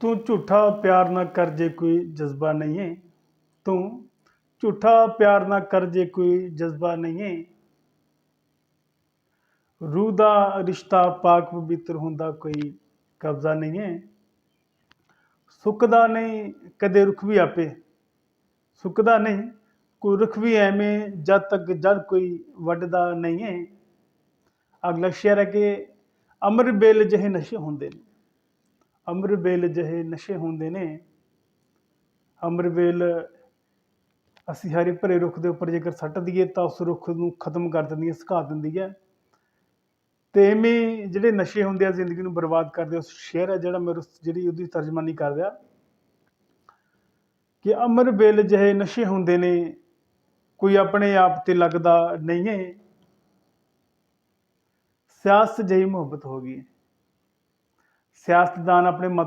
ਤੂੰ ਝੂਠਾ ਪਿਆਰ ਨਾ ਕਰ ਜੇ ਕੋਈ ਜਜ਼ਬਾ ਨਹੀਂ ਹੈ ਤੂੰ ਝੂਠਾ ਪਿਆਰ ਨਾ ਕਰ ਜੇ ਕੋਈ ਜਜ਼ਬਾ ਨਹੀਂ ਹੈ ਰੂਹ ਦਾ ਰਿਸ਼ਤਾ ਪਾਕ ਪਵਿੱਤਰ ਹੁੰਦਾ ਕੋਈ ਕਬਜ਼ਾ ਨਹੀਂ ਹੈ ਸੁੱਕਦਾ ਨਹੀਂ ਕਦੇ ਰੁੱਖ ਵੀ ਆਪੇ। ਸੁੱਕਦਾ ਨਹੀਂ ਕੋਈ ਰੁੱਖ ਵੀ ਐਵੇਂ ਜਦ ਤੱਕ ਜਦ ਕੋਈ ਵੱਢਦਾ ਨਹੀਂ ਹੈ ਅਗਲਾ ਸ਼ੇਰ ਹੈ ਕਿ ਅਮਰ ਬੇਲ ਜਿਹੇ ਨਸ਼ੇ ਹੁੰਦੇ ਨੇ। ਅਮਰ ਬੇਲ ਜਿਹੇ ਨਸ਼ੇ ਹੁੰਦੇ ਨੇ ਅਮਰ ਬੇਲ ਅਸੀਂ ਹਰੇ ਭਰੇ ਰੁੱਖ ਦੇ ਉੱਪਰ ਜੇਕਰ ਸੱਟ ਦਈਏ ਤਾਂ ਉਸ ਰੁੱਖ ਨੂੰ ਖਤਮ ਕਰ ਦਿੰਦੀ ਹੈ, ਸੁਕਾ ਦਿੰਦੀ ਹੈ। ਤੇ ਐਵੇਂ ਜਿਹੜੇ ਨਸ਼ੇ ਹੁੰਦੇ ਆ, ਜ਼ਿੰਦਗੀ ਨੂੰ ਬਰਬਾਦ ਕਰਦੇ ਉਸ ਸ਼ੇਅਰ ਹੈ ਜਿਹੜਾ ਮੇਰੇ ਜਿਹੜੀ ਉਹਦੀ ਤਰਜਮਾਨੀ ਕਰ ਰਿਹਾ। ਕਿ ਅਮਰ ਬੇਲ ਜਿਹੇ ਨਸ਼ੇ ਹੁੰਦੇ ਨੇ, ਕੋਈ ਆਪਣੇ ਆਪ ਤੇ ਲੱਗਦਾ ਨਹੀਂ ਹੈ। ਸਿਆਸਤ ਜਿਹੀ ਮੁਹੱਬਤ ਹੋ ਗਈ ਸਿਆਸਤਦਾਨ ਆਪਣੇ ਮਤ